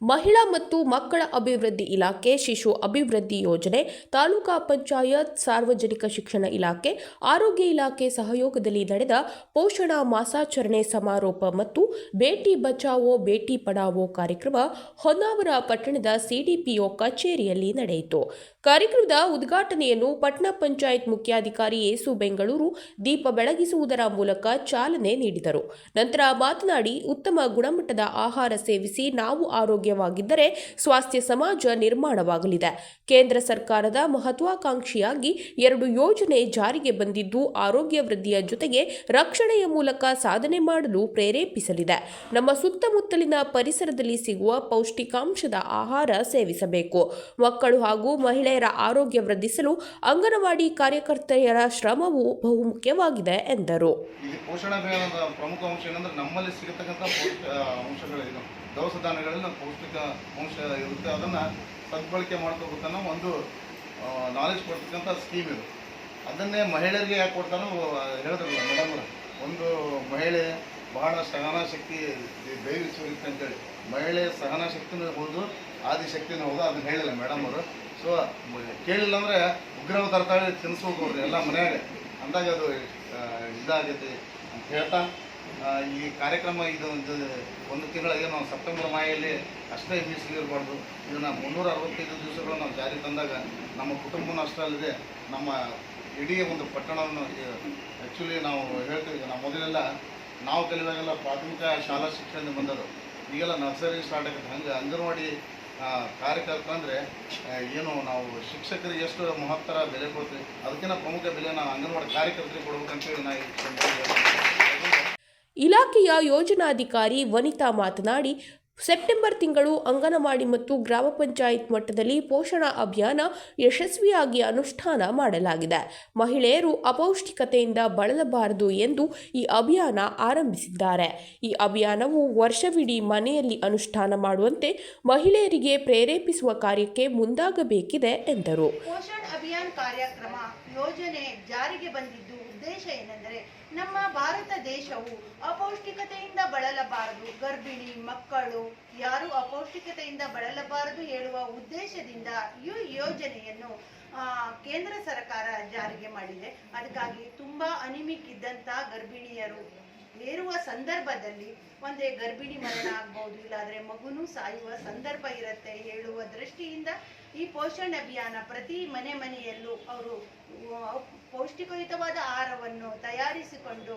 ಮಹಿಳಾ ಮತ್ತು ಮಕ್ಕಳ ಅಭಿವೃದ್ಧಿ ಇಲಾಖೆ, ಶಿಶು ಅಭಿವೃದ್ಧಿ ಯೋಜನೆ, ತಾಲೂಕಾ ಪಂಚಾಯತ್, ಸಾರ್ವಜನಿಕ ಶಿಕ್ಷಣ ಇಲಾಖೆ, ಆರೋಗ್ಯ ಇಲಾಖೆ ಸಹಯೋಗದಲ್ಲಿ ನಡೆದ ಪೋಷಣ ಮಾಸಾಚರಣೆ ಸಮಾರೋಪ ಮತ್ತು ಬೇಟಿ ಬಚಾವೋ, ಬೇಟಿ ಪಡಾವೋ ಕಾರ್ಯಕ್ರಮ ಹೊನ್ನಾವರ ಪಟ್ಟಣದ ಸಿಡಿಪಿಒ ಕಚೇರಿಯಲ್ಲಿ ನಡೆಯಿತು. ಕಾರ್ಯಕ್ರಮದ ಉದ್ಘಾಟನೆಯನ್ನು ಪಟ್ಟಣ ಪಂಚಾಯತ್ ಮುಖ್ಯಾಧಿಕಾರಿ ಏಸು ಬೆಂಗಳೂರು ದೀಪ ಬೆಳಗಿಸುವುದರ ಮೂಲಕ ಚಾಲನೆ ನೀಡಿದರು. ನಂತರ ಮಾತನಾಡಿ, ಉತ್ತಮ ಗುಣಮಟ್ಟದ ಆಹಾರ ಸೇವಿಸಿ ನಾವು ಆರೋಗ್ಯವಾಗಿದ್ದರೆ ಸ್ವಾಸ್ಥ್ಯ ಸಮಾಜ ನಿರ್ಮಾಣವಾಗಲಿದೆ. ಕೇಂದ್ರ ಸರ್ಕಾರದ ಮಹತ್ವಾಕಾಂಕ್ಷಿಯಾಗಿ ಎರಡು ಯೋಜನೆ ಜಾರಿಗೆ ಬಂದಿದ್ದು ಆರೋಗ್ಯ ವೃದ್ಧಿಯ ಜೊತೆಗೆ ರಕ್ಷಣೆಯ ಮೂಲಕ ಸಾಧನೆ ಮಾಡಲು ಪ್ರೇರೇಪಿಸಲಿದೆ. ನಮ್ಮ ಸುತ್ತಮುತ್ತಲಿನ ಪರಿಸರದಲ್ಲಿ ಸಿಗುವ ಪೌಷ್ಟಿಕಾಂಶದ ಆಹಾರ ಸೇವಿಸಬೇಕು. ಮಕ್ಕಳು ಹಾಗೂ ಮಹಿಳೆಯರ ಆರೋಗ್ಯ ವೃದ್ಧಿಸಲು ಅಂಗನವಾಡಿ ಕಾರ್ಯಕರ್ತೆಯರ ಶ್ರಮವು ಬಹುಮುಖ್ಯವಾಗಿದೆ ಎಂದರು. ಪ್ರಮುಖ ಅಂಶ ಏನಂದ್ರೆ ನಮ್ಮಲ್ಲಿ ಸಿಗತಕ್ಕಂಥ ಅಂಶಗಳೇನು ದವಸ ಧಾನ್ಯಗಳಲ್ಲಿ ಪೌಷ್ಟಿಕ ಅಂಶ ಇರುತ್ತೆ ಅದನ್ನು ಸದ್ಬಳಕೆ ಮಾಡ್ಕೋಬೇಕನ್ನೋ ಒಂದು ನಾಲೆಜ್ ಕೊಡ್ತಕ್ಕಂಥ ಸ್ಕೀಮ್ ಇದು. ಅದನ್ನೇ ಮಹಿಳೆಯರಿಗೆ ಯಾಕೆ ಕೊಡ್ತಾನೋ ಹೇಳಿದ್ರಲ್ಲ ಮೇಡಮ್ ಒಂದು ಮಹಿಳೆ ಬಹಳ ಸಹನ ಶಕ್ತಿ ಸ್ವರೂಪ ಅಂತೇಳಿ. ಮಹಿಳೆ ಸಹನಾಶಕ್ತಿನೂ ಹೋದು, ಆದಿಶಕ್ತಿನೂ ಹೌದು, ಅದನ್ನ ಹೇಳಿಲ್ಲ ಮೇಡಮ್ ಅವರು. ಸೊ ಕೇಳಿಲ್ಲ ಅಂದರೆ ಉಗ್ರವ ತರ್ತಾಳೆ ತಿನ್ನಿಸ್ಬೇಕು ಅವ್ರು ಎಲ್ಲ ಮನೆಯಾಗೆ. ಅಂದಾಗ ಅದು ಇದಾಗೈತಿ ಅಂತ ಹೇಳ್ತಾ ಈ ಕಾರ್ಯಕ್ರಮ ಇದು ಒಂದು ಒಂದು ತಿಂಗಳಿಗೆ ನಾವು ಸೆಪ್ಟೆಂಬರ್ ಮಾಯಲ್ಲಿ ಅಷ್ಟೇ ಮೀಸಲಿರಬಾರ್ದು ಇದನ್ನು ಮುನ್ನೂರ ಅರವತ್ತೈದು ದಿವಸಗಳು ನಾವು ಜಾರಿ ತಂದಾಗ ನಮ್ಮ ಕುಟುಂಬನೂ ಅಷ್ಟೇ ಅಲ್ಲದೆ ನಮ್ಮ ಇಡೀ ಒಂದು ಪಟ್ಟಣವನ್ನು ಆ್ಯಕ್ಚುಲಿ ನಾವು ಹೇಳ್ತೀವಿ ನಾವು ಮೊದಲೆಲ್ಲ, ನಾವು ಕಲಿಯುವಾಗೆಲ್ಲ ಪ್ರಾಥಮಿಕ ಶಾಲಾ ಶಿಕ್ಷಣದಿಂದ ಬಂದರು ಈಗೆಲ್ಲ ನರ್ಸರಿ ಸ್ಟಾರ್ಟ್ ಆಗುತ್ತೆ. ಹಂಗೆ ಅಂಗನವಾಡಿ ಕಾರ್ಯಕರ್ತ ಅಂದರೆ ಏನು ನಾವು ಶಿಕ್ಷಕರಿಗೆ ಎಷ್ಟು ಮಹತ್ತರ ಬೆಲೆ ಕೊಡ್ತೀವಿ, ಅದಕ್ಕಿಂತ ಪ್ರಮುಖ ಬೆಲೆ ನಾವು ಅಂಗನವಾಡಿ ಕಾರ್ಯಕರ್ತರಿಗೆ ಕೊಡ್ಬೇಕಂತೇಳಿ ನಾ ಈ ಸಂದರ್ಭದಲ್ಲಿ ಇಲಾಖೆಯ ಯೋಜನಾಧಿಕಾರಿ ವನಿತಾ ಮಾತನಾಡಿ, ಸೆಪ್ಟೆಂಬರ್ ತಿಂಗಳು ಅಂಗನವಾಡಿ ಮತ್ತು ಗ್ರಾಮ ಪಂಚಾಯತ್ ಮಟ್ಟದಲ್ಲಿ ಪೋಷಣ ಅಭಿಯಾನ ಯಶಸ್ವಿಯಾಗಿ ಅನುಷ್ಠಾನ ಮಾಡಲಾಗಿದೆ. ಮಹಿಳೆಯರು ಅಪೌಷ್ಟಿಕತೆಯಿಂದ ಬಳಲಬಾರದು ಎಂದು ಈ ಅಭಿಯಾನ ಆರಂಭಿಸಿದ್ದಾರೆ. ಈ ಅಭಿಯಾನವು ವರ್ಷವಿಡೀ ಮನೆಯಲ್ಲಿ ಅನುಷ್ಠಾನ ಮಾಡುವಂತೆ ಮಹಿಳೆಯರಿಗೆ ಪ್ರೇರೇಪಿಸುವ ಕಾರ್ಯಕ್ಕೆ ಮುಂದಾಗಬೇಕಿದೆ ಎಂದರು. ಪೋಷಣ್ ಅಭಿಯಾನ್ ಕಾರ್ಯಕ್ರಮ ಯೋಜನೆ ಜಾರಿಗೆ ಬಂದಿದ್ದು ಉದ್ದೇಶ ಏನೆಂದರೆ ನಮ್ಮ ಭಾರತ ದೇಶವು ಅಪೌಷ್ಟಿಕತೆಯಿಂದ ಬಳಲಬಾರದು. ಗರ್ಭಿಣಿ ಮಕ್ಕಳು ಯಾರು ಅಪೌಷ್ಟಿಕತೆಯಿಂದ ಬಳಲಬಾರದು ಹೇಳುವ ಉದ್ದೇಶದಿಂದ ಈ ಯೋಜನೆಯನ್ನು ಕೇಂದ್ರ ಸರ್ಕಾರ ಜಾರಿಗೆ ಮಾಡಿದೆ. ಅದಕ್ಕಾಗಿ ತುಂಬಾ ಅನಿಮಿಕ್ ಇದ್ದಂತ ಗರ್ಭಿಣಿಯರು ಏರುವ ಸಂದರ್ಭದಲ್ಲಿ ಒಂದೇ ಗರ್ಭಿಣಿ ಮರಣ ಆಗ್ಬೋದು, ಇಲ್ಲಾದ್ರೆ ಮಗುನೂ ಸಾಯುವ ಸಂದರ್ಭ ಇರುತ್ತೆ ಹೇಳುವ ದೃಷ್ಟಿಯಿಂದ ಈ ಪೋಷಣ್ ಅಭಿಯಾನ ಪ್ರತಿ ಮನೆ ಮನೆಯಲ್ಲೂ ಅವರು ಪೌಷ್ಟಿಕಯುತವಾದ ಆಹಾರವನ್ನು ತಯಾರಿಸಿಕೊಂಡು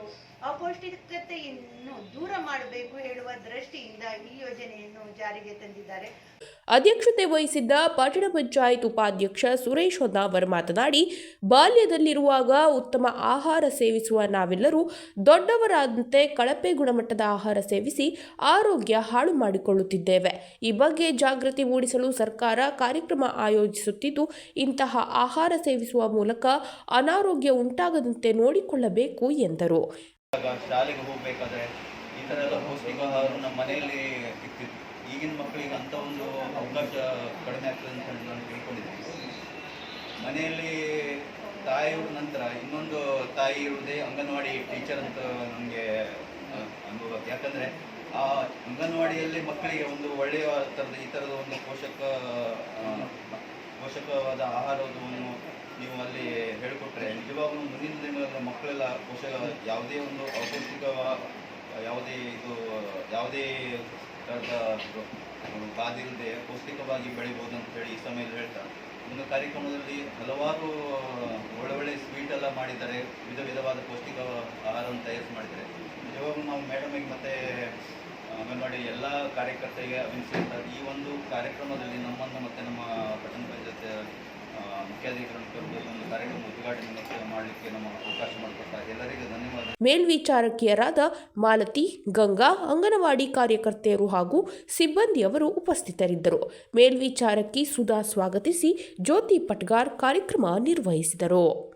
ಅಪೌಷ್ಟಿಕತೆಯನ್ನು ದೂರ ಮಾಡಬೇಕು ಹೇಳುವ ದೃಷ್ಟಿಯಿಂದ ಈ ಯೋಜನೆಯನ್ನು ಜಾರಿಗೆ ತಂದಿದ್ದಾರೆ. ಅಧ್ಯಕ್ಷತೆ ವಹಿಸಿದ್ದ ಪಟ್ಟಣ ಪಂಚಾಯತ್ ಉಪಾಧ್ಯಕ್ಷ ಸುರೇಶ್ ಹೊನ್ನಾವರ್ ಮಾತನಾಡಿ, ಬಾಲ್ಯದಲ್ಲಿರುವಾಗ ಉತ್ತಮ ಆಹಾರ ಸೇವಿಸುವ ನಾವೆಲ್ಲರೂ ದೊಡ್ಡವರಾದಂತೆ ಕಳಪೆ ಗುಣಮಟ್ಟದ ಆಹಾರ ಸೇವಿಸಿ ಆರೋಗ್ಯ ಹಾಳು ಮಾಡಿಕೊಳ್ಳುತ್ತಿದ್ದೇವೆ. ಈ ಬಗ್ಗೆ ಜಾಗೃತಿ ಮೂಡಿಸಲು ಸರ್ಕಾರ ಕಾರ್ಯಕ್ರಮ ಆಯೋಜಿಸುತ್ತಿದ್ದು, ಇಂತಹ ಆಹಾರ ಸೇವಿಸುವ ಮೂಲಕ ಅನಾರೋಗ್ಯ ಉಂಟಾಗದಂತೆ ನೋಡಿಕೊಳ್ಳಬೇಕು ಎಂದರು. ಶಾಲೆಗೆ ಹೋಗಬೇಕಾದ್ರೆ ಈ ಥರ ಪೌಷ್ಟಿಕ ಆಹಾರ ನಮ್ಮ ಮನೆಯಲ್ಲಿ ಈಗಿನ ಮಕ್ಕಳಿಗೆ ಅಂಥ ಒಂದು ಅವಕಾಶ ಕಡಿಮೆ ಆಗ್ತದೆ ಅಂತ ನಾನು ತಿಳ್ಕೊಂಡಿದ್ದೀನಿ. ಮನೆಯಲ್ಲಿ ತಾಯಿಯ ನಂತರ ಇನ್ನೊಂದು ತಾಯಿ ಇರುವುದೇ ಅಂಗನವಾಡಿ ಟೀಚರ್ ಅಂತ ನನಗೆ ಅನುಭವ. ಯಾಕಂದರೆ ಆ ಅಂಗನವಾಡಿಯಲ್ಲಿ ಮಕ್ಕಳಿಗೆ ಒಂದು ಒಳ್ಳೆಯ ಥರದ, ಈ ಥರದ ಒಂದು ಪೋಷಕ ಪೋಷಕವಾದ ಆಹಾರವನ್ನು ನೀವು ಅಲ್ಲಿ ಹೇಳಿಕೊಟ್ರೆ ನಿಜವಾಗ್ಲೂ ಮುಂದಿನ ದಿನಗಳಲ್ಲಿ ಮಕ್ಕಳೆಲ್ಲ ಪೋಷಕ ಯಾವುದೇ ಒಂದು ಅಪೌಷ್ಟಿಕ ಯಾವುದೇ ಇದು, ಯಾವುದೇ ಥರದ ಬಾಧೆ ಇಲ್ಲದೆ ಪೌಷ್ಟಿಕವಾಗಿ ಬೆಳಿಬೋದು ಅಂತ ಹೇಳಿ ಈ ಸಮಯದಲ್ಲಿ ಹೇಳ್ತಾರೆ. ಒಂದು ಕಾರ್ಯಕ್ರಮದಲ್ಲಿ ಹಲವಾರು ಒಳ್ಳೆ ಒಳ್ಳೆ ಸ್ವೀಟ್ ಎಲ್ಲ ಮಾಡಿದ್ದಾರೆ ವಿಧ ವಿಧವಾದ ಪೌಷ್ಟಿಕ ಆಹಾರವನ್ನು ತಯಾರಿಸಿ ಮಾಡಿದ್ದಾರೆ. ನಿಜವಾಗ್ಲೂ ನಾವು ಮೇಡಮಿಗೆ ಮತ್ತು ಅಂಗನವಾಡಿ ಎಲ್ಲ ಕಾರ್ಯಕರ್ತರಿಗೆ ಅಭಿನಯಿಸಿರ್ತಾರೆ ಈ ಒಂದು ಕಾರ್ಯಕ್ರಮದಲ್ಲಿ ನಮ್ಮನ್ನು ಮತ್ತು ನಮ್ಮ ಪಟ್ಟಣ ಪಂಚಾಯತ್ ಆ, ಮೇಲ್ವಿಚಾರಕಿಯರಾದ ಮಾಲತಿ, ಗಂಗಾ, ಅಂಗನವಾಡಿ ಕಾರ್ಯಕರ್ತೆಯರು ಹಾಗೂ ಸಿಬ್ಬಂದಿಯವರು ಉಪಸ್ಥಿತರಿದ್ದರು. ಮೇಲ್ವಿಚಾರಕಿ ಸುಧಾ ಸ್ವಾಗತಿಸಿ, ಜ್ಯೋತಿ ಪಟ್ಗಾರ್ ಕಾರ್ಯಕ್ರಮ ನಿರ್ವಹಿಸಿದರು.